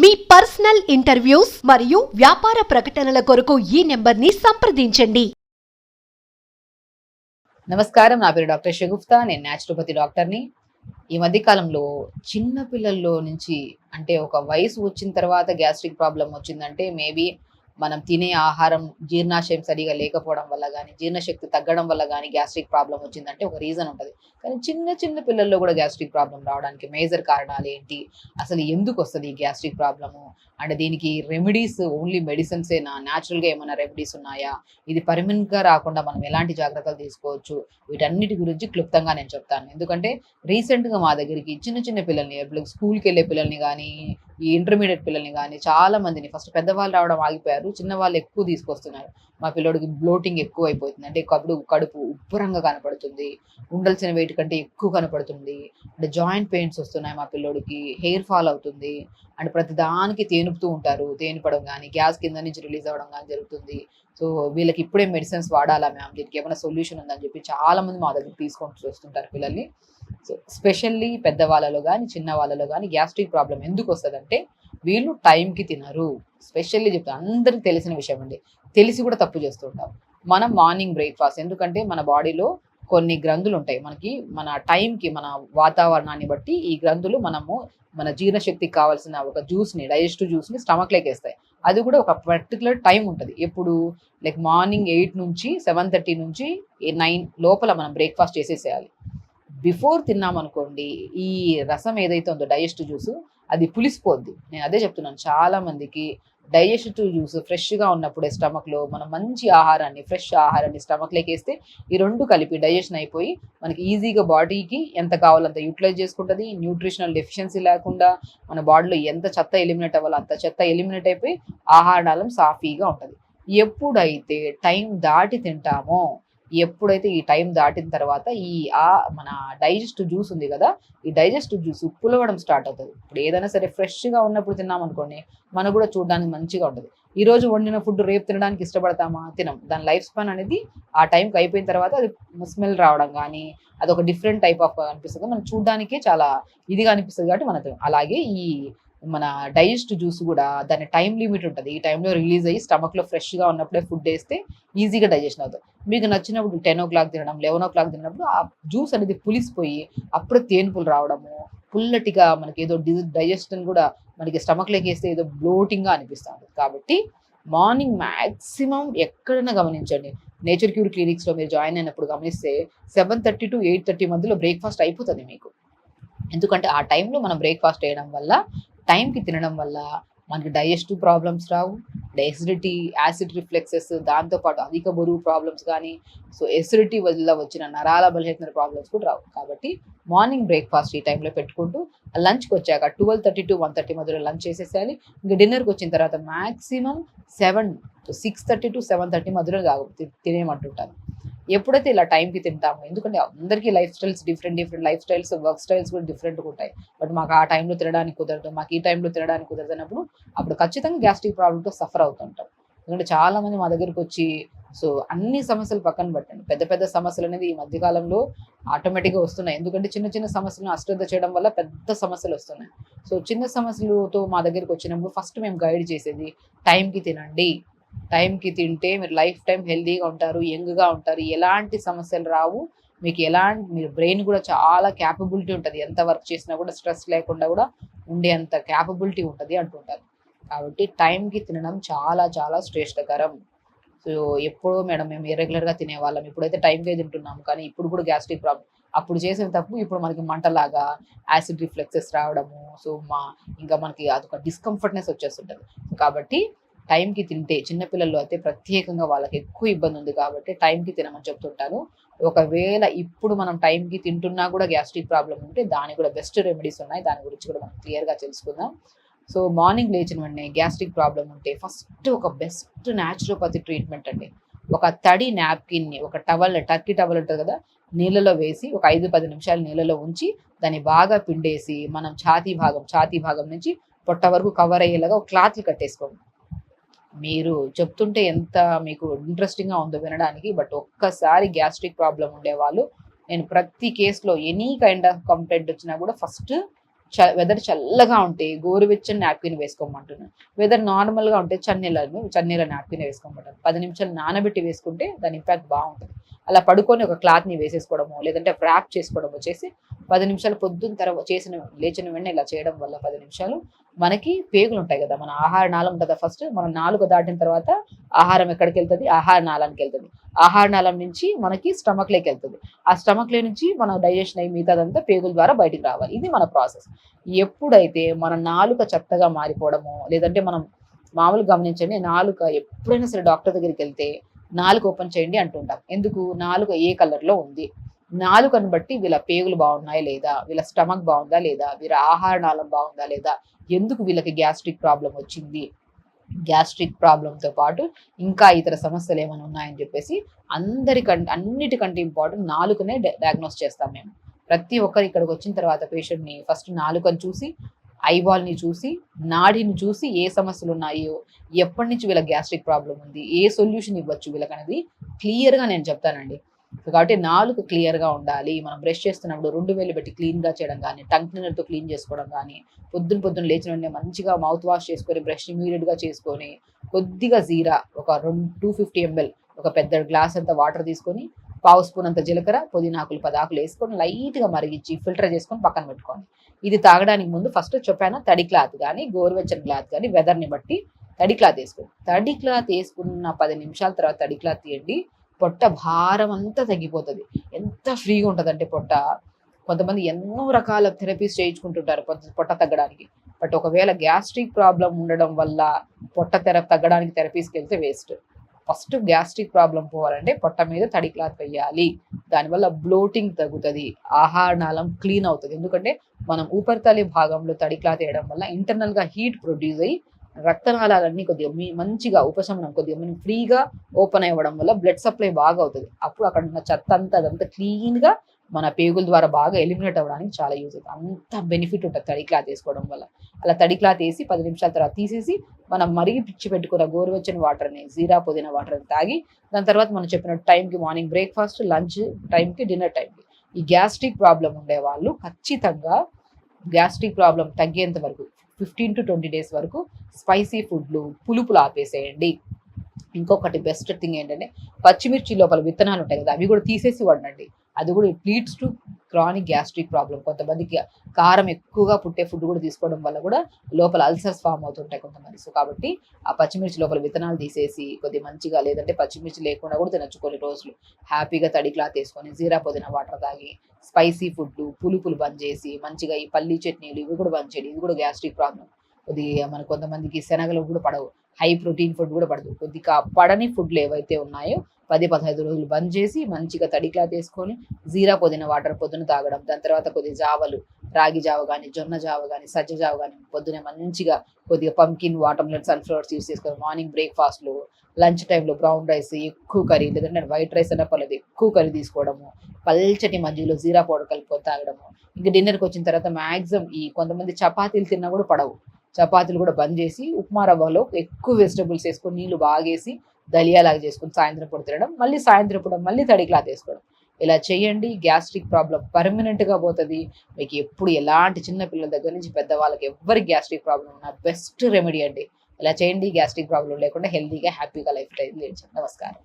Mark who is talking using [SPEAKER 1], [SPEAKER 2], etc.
[SPEAKER 1] మీ personal interviews మరియు వ్యాపార ప్రకటనల కొరకు ఈ నెంబర్ని సంప్రదించండి.
[SPEAKER 2] నమస్కారం నా పేరు డాక్టర్ షగుఫ్తా నేను న్యాచురోపతి డాక్టర్ని. ఈ మధ్య కాలంలో చిన్న పిల్లల్లో నుంచి అంటే ఒక వయసు వచ్చిన తర్వాత గ్యాస్ట్రిక్ ప్రాబ్లం వచ్చిందంటే మేబీ మనం తినే ఆహారం జీర్ణాశయం సరిగా లేకపోవడం వల్ల కానీ జీర్ణశక్తి తగ్గడం వల్ల కానీ గ్యాస్ట్రిక్ ప్రాబ్లం వచ్చిందంటే ఒక రీజన్ ఉంటుంది. కానీ చిన్న చిన్న పిల్లల్లో కూడా గ్యాస్ట్రిక్ ప్రాబ్లం రావడానికి మేజర్ కారణాలు ఏంటి? అసలు ఎందుకు వస్తుంది ఈ గ్యాస్ట్రిక్ ప్రాబ్లము? అండ్ దీనికి రెమెడీస్ ఓన్లీ మెడిసిన్సేనా? న్యాచురల్గా ఏమైనా రెమెడీస్ ఉన్నాయా? ఇది పర్మనెంట్గా రాకుండా మనం ఎలాంటి జాగ్రత్తలు తీసుకోవచ్చు? వీటన్నిటి గురించి క్లుప్తంగా నేను చెప్తాను. ఎందుకంటే రీసెంట్గా మా దగ్గరికి చిన్న చిన్న పిల్లల్ని ఇప్పుడు స్కూల్కి వెళ్ళే పిల్లల్ని కానీ ఈ ఇంటర్మీడియట్ పిల్లల్ని కానీ చాలా మందిని ఫస్ట్ పెద్దవాళ్ళు రావడం ఆగిపోయారు చిన్నవాళ్ళు ఎక్కువ తీసుకొస్తున్నారు. మా పిల్లోడికి బ్లోటింగ్ ఎక్కువ అయిపోతుంది అంటే కడుపు కడుపు ఉబ్బరంగా కనపడుతుంది. ఉండాల్సిన వెయిట్ కంటే ఎక్కువ కనపడుతుంది. అంటే జాయింట్ పెయిన్స్ వస్తున్నాయి మా పిల్లోడికి హెయిర్ ఫాల్ అవుతుంది. అండ్ ప్రతి దానికి తేనుపుతూ ఉంటారు. తేనిపడం కానీ గ్యాస్ కింద నుంచి రిలీజ్ అవ్వడం కానీ జరుగుతుంది. సో వీళ్ళకి ఇప్పుడే మెడిసిన్స్ వాడాలా మ్యామ్ దీనికి ఏమైనా సొల్యూషన్ ఉందని చెప్పి చాలా మంది మా దగ్గర తీసుకొని చూస్తుంటారు పిల్లల్ని. సో స్పెషల్లీ పెద్దవాళ్ళలో కానీ చిన్న వాళ్ళలో కానీ గ్యాస్ట్రిక్ ప్రాబ్లం ఎందుకు వస్తుందంటే వీళ్ళు టైంకి తినరు. స్పెషల్లీ చెప్తాను అందరికి తెలిసిన విషయం అండి. తెలిసి కూడా తప్పు చేస్తుంటాం మనం మార్నింగ్ బ్రేక్ఫాస్ట్ ఎందుకంటే మన బాడీలో కొన్ని గ్రంథులు ఉంటాయి మనకి మన టైంకి మన వాతావరణాన్ని బట్టి ఈ గ్రంథులు మనము మన జీర్ణశక్తికి కావాల్సిన ఒక జ్యూస్ని డైజెస్టివ్ జ్యూస్ని స్టమక్లోకి వేస్తాయి అది కూడా ఒక పర్టికులర్ టైం ఉంటుంది. ఎప్పుడు? లైక్ మార్నింగ్ ఎయిట్ నుంచి సెవెన్ థర్టీ నుంచి నైన్ లోపల మనం బ్రేక్ఫాస్ట్ చేసేసేయాలి. బిఫోర్ తిన్నామనుకోండి ఈ రసం ఏదైతే ఉందో డైజెస్ట్ జ్యూస్ అది పులిసిపోద్ది. నేను అదే చెప్తున్నాను. చాలా మందికి డైజెస్టివ్ జ్యూస్ ఫ్రెష్గా ఉన్నప్పుడే స్టమక్లో మనం మంచి ఆహారాన్ని ఫ్రెష్ ఆహారాన్ని స్టమక్లోకి వేస్తే ఈ రెండు కలిపి డైజెషన్ అయిపోయి మనకి ఈజీగా బాడీకి ఎంత కావాలంత యూటిలైజ్ చేసుకుంటుంది. న్యూట్రిషనల్ డెఫిషియన్సీ లేకుండా మన బాడీలో ఎంత చెత్త ఎలిమినేట్ అవ్వాలో అంత చెత్త ఎలిమినేట్ అయిపోయి ఆహారాలం సాఫీగా ఉంటుంది. ఎప్పుడైతే టైం దాటి తింటామో ఎప్పుడైతే ఈ టైం దాటిన తర్వాత ఈ ఆ మన డైజెస్ట్ జ్యూస్ ఉంది కదా ఈ డైజెస్ట్ జ్యూస్ పులవడం స్టార్ట్ అవుతుంది. ఇప్పుడు ఏదైనా సరే ఫ్రెష్గా ఉన్నప్పుడు తిన్నాం అనుకోండి మనకు కూడా చూడడానికి మంచిగా ఉంటుంది. ఈ రోజు వండిన ఫుడ్ రేపు తినడానికి ఇష్టపడతామా? తినం. దాని లైఫ్ స్పాన్ అనేది ఆ టైంకి అయిపోయిన తర్వాత అది స్మెల్ రావడం కానీ అది ఒక డిఫరెంట్ టైప్ ఆఫ్ అనిపిస్తుంది. మనం చూడడానికే చాలా ఇదిగా అనిపిస్తుంది కాబట్టి మనకు అలాగే ఈ మన డైజెస్ట్ జ్యూస్ కూడా దాని టైం లిమిట్ ఉంటుంది. ఈ టైంలో రిలీజ్ అయ్యి స్టమక్లో ఫ్రెష్గా ఉన్నప్పుడే ఫుడ్ వేస్తే ఈజీగా డైజెషన్ అవుతుంది. మీకు నచ్చినప్పుడు టెన్ ఓ క్లాక్ తినడం లెవెన్ ఓ క్లాక్ తినప్పుడు ఆ జ్యూస్ అనేది పులిసిపోయి అప్పుడే తేనుపులు రావడము పుల్లటిగా మనకి ఏదో డైజెషన్ కూడా మనకి స్టమక్లోకి వేస్తే ఏదో బ్లోటింగ్గా అనిపిస్తుంది. కాబట్టి మార్నింగ్ మ్యాక్సిమం ఎక్కడైనా గమనించండి. నేచర్ క్యూర్ క్లినిక్స్లో మీరు జాయిన్ అయినప్పుడు గమనిస్తే seven thirty to eight thirty మధ్యలో బ్రేక్ఫాస్ట్ అయిపోతుంది మీకు. ఎందుకంటే ఆ టైంలో మనం బ్రేక్ఫాస్ట్ చేయడం వల్ల టైంకి తినడం వల్ల మనకి డైజెస్టివ్ ప్రాబ్లమ్స్ రావు. ఎసిడిటీ యాసిడ్ రిఫ్లెక్సెస్ దాంతోపాటు అధిక బరువు ప్రాబ్లమ్స్ కానీ సో ఎసిడిటీ వల్ల వచ్చిన నరాల బలహీనత ప్రాబ్లమ్స్ కూడా రావు. కాబట్టి మార్నింగ్ బ్రేక్ఫాస్ట్ ఈ టైంలో పెట్టుకుంటూ లంచ్కి వచ్చాక twelve thirty to one thirty మధ్యలో లంచ్ చేసేసేయాలి. ఇంకా డిన్నర్కి వచ్చిన తర్వాత maximum seven six thirty to seven thirty మధ్యలో కాదు తినేయమంటుంటాను ఎప్పుడైతే ఇలా టైంకి తింటామో ఎందుకంటే అందరికీ life styles different different life styles work styles కూడా డిఫరెంట్గా ఉంటాయి. బట్ మాకు ఆ టైంలో తినడానికి కుదరదు మాకు ఈ టైంలో తినడానికి కుదరదన్నప్పుడు అప్పుడు ఖచ్చితంగా గ్యాస్ట్రిక్ ప్రాబ్లంతో సఫర్ అవుతుంటాం. ఎందుకంటే చాలా మంది మా దగ్గరికి వచ్చి సో అన్ని సమస్యలు పక్కన పెట్టండి. పెద్ద పెద్ద సమస్యలు అనేది ఈ మధ్యకాలంలో ఆటోమేటిక్గా వస్తున్నాయి. ఎందుకంటే చిన్న చిన్న సమస్యలను అశ్రద్ధ చేయడం వల్ల పెద్ద సమస్యలు వస్తున్నాయి. సో చిన్న సమస్యలతో మా దగ్గరికి వచ్చినప్పుడు ఫస్ట్ మేము గైడ్ చేసేది టైంకి తినండి. టైంకి తింటే మీరు లైఫ్ టైం హెల్దీగా ఉంటారు యంగ్గా ఉంటారు ఎలాంటి సమస్యలు రావు. మీకు ఎలాంటి మీరు బ్రెయిన్ కూడా చాలా క్యాపబిలిటీ ఉంటుంది. ఎంత వర్క్ చేసినా కూడా స్ట్రెస్ లేకుండా కూడా ఉండే అంత క్యాపబిలిటీ ఉంటుంది అంటుంటారు. కాబట్టి టైంకి తినడం చాలా చాలా శ్రేష్టకరం. సో ఎప్పుడో మేడం మేము ఇర్రెగ్యులర్గా తినేవాళ్ళం. ఇప్పుడైతే టైంకే తింటున్నాము. కానీ ఇప్పుడు కూడా గ్యాస్ట్రిక్ ప్రాబ్లం అప్పుడు చేసిన తప్పు ఇప్పుడు మనకి మంటలాగా యాసిడ్ రిఫ్లెక్సెస్ రావడము. సో మా ఇంకా మనకి అదొక డిస్కంఫర్ట్నెస్ వచ్చేస్తుంటుంది. కాబట్టి టైంకి తింటే చిన్నపిల్లల్లో అయితే ప్రత్యేకంగా వాళ్ళకి ఎక్కువ ఇబ్బంది ఉంది కాబట్టి టైంకి తినమని చెప్తుంటారు. ఒకవేళ ఇప్పుడు మనం టైంకి తింటున్నా కూడా గ్యాస్ట్రిక్ ప్రాబ్లం ఉంటే దానికి కూడా బెస్ట్ రెమెడీస్ ఉన్నాయి. దాని గురించి కూడా మనం క్లియర్గా తెలుసుకుందాం. సో మార్నింగ్ లేచిన వెంటనే గ్యాస్ట్రిక్ ప్రాబ్లం ఉంటే ఫస్ట్ ఒక బెస్ట్ న్యాచురోపతి ట్రీట్మెంట్ అండి. ఒక తడి నాప్కిన్ని ఒక టవల్ టర్కీ టవల్ ఉంటుంది కదా నీళ్ళలో వేసి ఒక ఐదు పది నిమిషాలు నీళ్ళలో ఉంచి దాన్ని బాగా పిండేసి మనం ఛాతీ భాగం ఛాతీ భాగం నుంచి పొట్ట వరకు కవర్ అయ్యేలాగా ఒక క్లాత్లు కట్టేసుకోండి మీరు చెప్తుంటే ఎంత మీకు ఇంట్రెస్టింగ్గా ఉందో వినడానికి బట్ ఒక్కసారి గ్యాస్ట్రిక్ ప్రాబ్లం ఉండేవాళ్ళు. నేను ప్రతి కేసులో ఎనీ కైండ్ ఆఫ్ కంప్లైంట్ వచ్చినా కూడా ఫస్ట్ చ వెదర్ చల్లగా ఉంటే గోరువెచ్చని నాప్కిన్ వేసుకోమంటున్నాను వెదర్ నార్మల్గా ఉంటే చన్నీళ్ళను చన్నీళ్ళ నాప్కిన్ వేసుకోమంటాను పది నిమిషాలు నానబెట్టి వేసుకుంటే దాని ఇంపాక్ట్ బాగుంటుంది. అలా పడుకొని ఒక క్లాత్ని వేసేసుకోవడము లేదంటే ర్యాప్ చేసుకోవడము చేసి పది నిమిషాలు పొద్దున్న తర్వాత చేసిన లేచిన వెంటనే ఇలా చేయడం వల్ల పది నిమిషాలు మనకి పేగులు ఉంటాయి కదా మన ఆహార నాళం కదా ఫస్ట్ మనం నాలుగు దాటిన తర్వాత ఆహారం ఎక్కడికి వెళ్తుంది? ఆహార నాళానికి వెళ్తుంది. ఆహార నాళం నుంచి మనకి స్టమక్లోకి వెళ్తుంది. ఆ స్టమక్లో నుంచి మన డైజెషన్ అయ్యి మిగతాదంతా పేగుల ద్వారా బయటికి రావాలి. ఇది మన ప్రాసెస్ ఎప్పుడైతే మన నాలుక చెత్తగా మారిపోవడము లేదంటే మనం మామూలు గమనించండి నాలుక ఎప్పుడైనా సరే డాక్టర్ దగ్గరికి వెళ్తే నాలుగు ఓపెన్ చేయండి అంటుంటాం. ఎందుకు? నాలుగు ఏ కలర్లో ఉంది? నాలుకను బట్టి వీళ్ళ పేగులు బాగున్నాయా లేదా? వీళ్ళ స్టమక్ బాగుందా లేదా? వీళ్ళ ఆహార నాళం బాగుందా లేదా? ఎందుకు వీళ్ళకి గ్యాస్ట్రిక్ ప్రాబ్లం వచ్చింది? గ్యాస్ట్రిక్ ప్రాబ్లంతో పాటు ఇంకా ఇతర సమస్యలు ఏమైనా ఉన్నాయని చెప్పేసి అందరికంటే అన్నిటికంటే ఇంపార్టెంట్ నాలుకనే డయాగ్నోస్ చేస్తాం మేము. ప్రతి ఒక్కరు ఇక్కడికి వచ్చిన తర్వాత పేషెంట్ని ఫస్ట్ నాలుకని చూసి ఐవాల్ని చూసి నాడిని చూసి ఏ సమస్యలు ఉన్నాయో ఎప్పటి నుంచి వీళ్ళ గ్యాస్ట్రిక్ ప్రాబ్లం ఉంది ఏ సొల్యూషన్ ఇవ్వచ్చు వీళ్ళకనేది క్లియర్గా నేను చెప్తానండి. కాబట్టి నాలుగు క్లియర్గా ఉండాలి. మనం బ్రష్ చేస్తున్నప్పుడు రెండు వేలు పెట్టి క్లీన్గా చేయడం కానీ టంగ్ క్లీనర్తో క్లీన్ చేసుకోవడం కానీ పొద్దున పొద్దున్న లేచిన వెంటనే మంచిగా మౌత్ వాష్ చేసుకొని బ్రష్ ఇమీడియట్గా చేసుకొని కొద్దిగా జీరా ఒక రెండు టూ ఫిఫ్టీ ఎంఎల్ ఒక పెద్ద గ్లాస్ అంత వాటర్ తీసుకొని పావు స్పూన్ అంత జీలకర్ర పుదీనాకులు పదాకులు వేసుకొని లైట్గా మరిగించి ఫిల్టర్ చేసుకొని పక్కన పెట్టుకోండి. ఇది తాగడానికి ముందు ఫస్ట్ చెప్పాను తడి క్లాత్ కానీ గోరువెచ్చని క్లాత్ కానీ వెదర్ని బట్టి తడి క్లాత్ వేసుకోండి. తడి క్లాత్ వేసుకున్న పది నిమిషాల తర్వాత తడి క్లాత్ తీయండి. పొట్ట భారం అంతా తగ్గిపోతుంది. ఎంత ఫ్రీగా ఉంటుందంటే పొట్ట. కొంతమంది ఎన్నో రకాల థెరపీస్ చేయించుకుంటుంటారు పొట్ట పొట్ట తగ్గడానికి. బట్ ఒకవేళ గ్యాస్ట్రిక్ ప్రాబ్లం ఉండడం వల్ల పొట్ట తెర తగ్గడానికి థెరపీస్కి వెళ్తే వేస్ట్. ఫస్ట్ గ్యాస్ట్రిక్ ప్రాబ్లం పోవాలంటే పొట్ట మీద తడి క్లాత్ వేయాలి దానివల్ల బ్లోటింగ్ తగ్గుతుంది. ఆహార నాళం క్లీన్ అవుతుంది. ఎందుకంటే మనం ఉపరితలి భాగంలో తడి క్లాత్ వేయడం వల్ల ఇంటర్నల్గా హీట్ ప్రొడ్యూస్ అయ్యి రక్తనాళాలన్నీ కొద్దిగా మీ- మంచిగా ఉపశమనం కొద్దిగా మనం ఫ్రీగా ఓపెన్ అవ్వడం వల్ల బ్లడ్ సప్లై బాగా అవుతుంది. అప్పుడు అక్కడ ఉన్న చెత్త అంతా అదంతా క్లీన్గా మన పేగుల ద్వారా బాగా ఎలిమినేట్ అవ్వడానికి చాలా యూజ్ అవుతుంది. అంత బెనిఫిట్ ఉంటుంది తడి క్లాత్ వేసుకోవడం వల్ల. అలా తడి క్లాత్ వేసి పది నిమిషాల తర్వాత తీసేసి మనం మరిగి పిచ్చి పెట్టుకున్న గోరువెచ్చని వాటర్ని జీరా పుదీనా వాటర్ని తాగి దాని తర్వాత మనం చెప్పిన టైంకి మార్నింగ్ బ్రేక్ఫాస్ట్ లంచ్ టైంకి డిన్నర్ టైంకి ఈ గ్యాస్ట్రిక్ ప్రాబ్లం ఉండే వాళ్ళు ఖచ్చితంగా గ్యాస్ట్రిక్ ప్రాబ్లం తగ్గేంత వరకు ఫిఫ్టీన్ టు ట్వంటీ డేస్ వరకు స్పైసీ ఫుడ్లు పులుపులు ఆపేసేయండి. ఇంకొకటి బెస్ట్ థింగ్ ఏంటంటే పచ్చిమిర్చి లోపల విత్తనాలు ఉంటాయి కదా అవి కూడా తీసేసి వండండి. అది కూడా it leads to chronic gastric problem కొంతమందికి కారం ఎక్కువగా పుట్టే ఫుడ్ కూడా తీసుకోవడం వల్ల కూడా లోపల అల్సర్స్ ఫామ్ అవుతుంటాయి కొంతమంది. సో కాబట్టి ఆ పచ్చిమిర్చి లోపల విత్తనాలు తీసేసి కొద్ది మంచిగా లేదంటే పచ్చిమిర్చి లేకుండా కూడా తినచ్చు కొన్ని రోజులు. హ్యాపీగా తడి క్లాత్ వేసుకొని జీరా పుదీనా వాటర్ తాగి స్పైసీ ఫుడ్లు పులుపులు బంద్ చేసి మంచిగా ఈ పల్లీ చట్నీలు ఇవి కూడా బంద్ చేయండి. ఇది కూడా గ్యాస్ట్రిక్ ప్రాబ్లం కొద్దిగా మన కొంతమందికి శనగలు కూడా పడవు. హై ప్రోటీన్ ఫుడ్ కూడా పడదు. కొద్దిగా పడని ఫుడ్లు ఏవైతే ఉన్నాయో పది పదహైదు రోజులు బంద్ చేసి మంచిగా తడి క్లాత్ వేసుకొని జీరా పొద్దున వాటర్ పొద్దున తాగడం దాని తర్వాత కొద్దిగా జావలు రాగి జావ కానీ జొన్న జావ కానీ సజ్జ జావ కానీ పొద్దున మంచిగా కొద్దిగా pumpkin watermelon sunflowers use చేసుకొని మార్నింగ్ బ్రేక్ఫాస్ట్లో లంచ్ టైంలో బ్రౌన్ రైస్ ఎక్కువ కర్రీ లేదంటే వైట్ రైస్ అన్న పర్లేదు ఎక్కువ కర్రీ తీసుకోవడము పల్చటి మధ్యలో జీరా పౌడర్ కలుపుకొని తాగడము ఇంకా డిన్నర్కి వచ్చిన తర్వాత మ్యాక్సిమం ఈ కొంతమంది చపాతీలు తిన్నా కూడా పడవు. చపాతీలు కూడా బంద్ చేసి ఉప్మా రవ్వలో ఎక్కువ వెజిటబుల్స్ వేసుకొని నీళ్ళు బాగేసి దలియాలాగా చేసుకొని సాయంత్రం పూట తినడం మళ్ళీ సాయంత్రం పూట మళ్ళీ తడి క్లాత్ వేసుకోవడం. ఇలా చేయండి గ్యాస్ట్రిక్ ప్రాబ్లం పర్మనెంట్గా పోతుంది. మీకు ఎప్పుడు ఎలాంటి చిన్న పిల్లల దగ్గర నుంచి పెద్దవాళ్ళకి ఎవరికి గ్యాస్ట్రిక్ ప్రాబ్లం ఉన్నా బెస్ట్ రెమెడీ అండి. ఇలా చేయండి గ్యాస్ట్రిక్ ప్రాబ్లం లేకుండా హెల్తీగా హ్యాపీగా లైఫ్ స్టైల్ నమస్కారం.